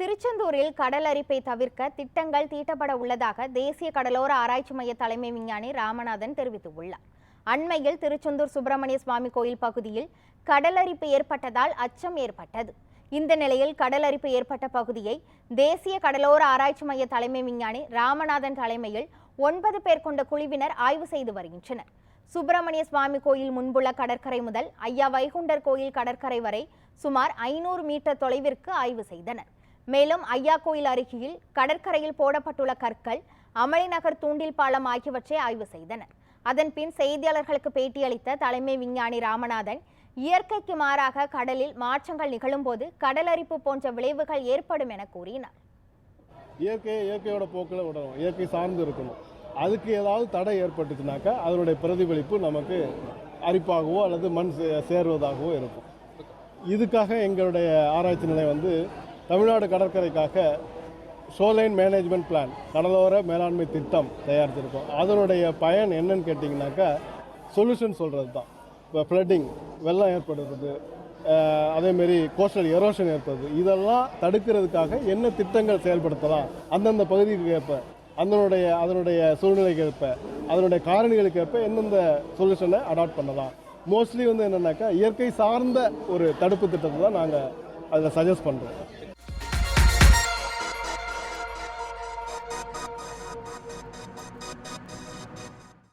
திருச்செந்தூரில் கடல் அரிப்பை தவிர்க்க திட்டங்கள் தீட்டப்பட உள்ளதாக தேசிய கடலோர ஆராய்ச்சி மைய தலைமை விஞ்ஞானி ராமநாதன் தெரிவித்துள்ளார். அண்மையில் திருச்செந்தூர் சுப்பிரமணிய சுவாமி கோயில் பகுதியில் கடல் அரிப்பு ஏற்பட்டதால் அச்சம் ஏற்பட்டது. இந்த நிலையில் கடல் அரிப்பு ஏற்பட்ட பகுதியை தேசிய கடலோர ஆராய்ச்சி மைய தலைமை விஞ்ஞானி ராமநாதன் தலைமையில் ஒன்பது பேர் கொண்ட குழுவினர் ஆய்வு செய்து வருகின்றனர். சுப்பிரமணிய சுவாமி கோயில் முன்புள்ள கடற்கரை முதல் ஐயா வைகுண்டர் கோயில் கடற்கரை வரை சுமார் ஐநூறு மீட்டர் தொலைவிற்கு ஆய்வு செய்தனர். மேலும் ஐயா கோயில் அருகில் கடற்கரையில் போடப்பட்டுள்ள கற்கள் அமளிநகர் தூண்டில் பாலம் ஆகியவற்றை ஆய்வு செய்தனர். அதன்பின் செய்தியாளர்களுக்கு பேட்டியளித்த தலைமை விஞ்ஞானி ராமநாதன் இயற்கைக்கு மாறாக கடலில் மாற்றங்கள் நிகழும்போது கடலரிப்பு போன்ற விளைவுகள் ஏற்படும் என கூறினார். இயற்கையை இயற்கையோட போக்கில் விடணும். இயற்கை சார்ந்து இருக்கணும். அதுக்கு ஏதாவது தடை ஏற்பட்டுச்சுனாக்கா அதனுடைய பிரதிபலிப்பு நமக்கு அரிப்பாகவோ அல்லது மண் சே- சேர்வதாகவோ இருக்கும். இதுக்காக எங்களுடைய ஆராய்ச்சி நிலையம் வந்து தமிழ்நாடு கடற்கரைக்காக ஷோலைன் மேனேஜ்மெண்ட் பிளான் கடலோர மேலாண்மை திட்டம் தயாரிச்சிருக்கோம். அதனுடைய பயன் என்னன்னு கேட்டிங்கனாக்கா சொல்யூஷன் சொல்கிறது தான் இப்போ ஃப்ளட்டிங் வெள்ளம் ஏற்படுறது அதேமாரி கோஸ்டல் எரோஷன் ஏற்படுது இதெல்லாம் தடுக்கிறதுக்காக என்ன திட்டங்கள் செயல்படுத்தலாம் அந்தந்த பகுதிக்கு ஏற்ப அதனுடைய அதனுடைய சூழ்நிலைக்கு ஏற்ப அதனுடைய காரணிகளுக்கு ஏற்ப எந்தெந்த சொல்யூஷனை அடாப்ட் பண்ணலாம். மோஸ்ட்லி வந்து என்னென்னாக்கா இயற்கை சார்ந்த ஒரு தடுப்பு திட்டத்தை தான் நாங்கள் அதில் சஜஸ்ட் பண்ணுறோம்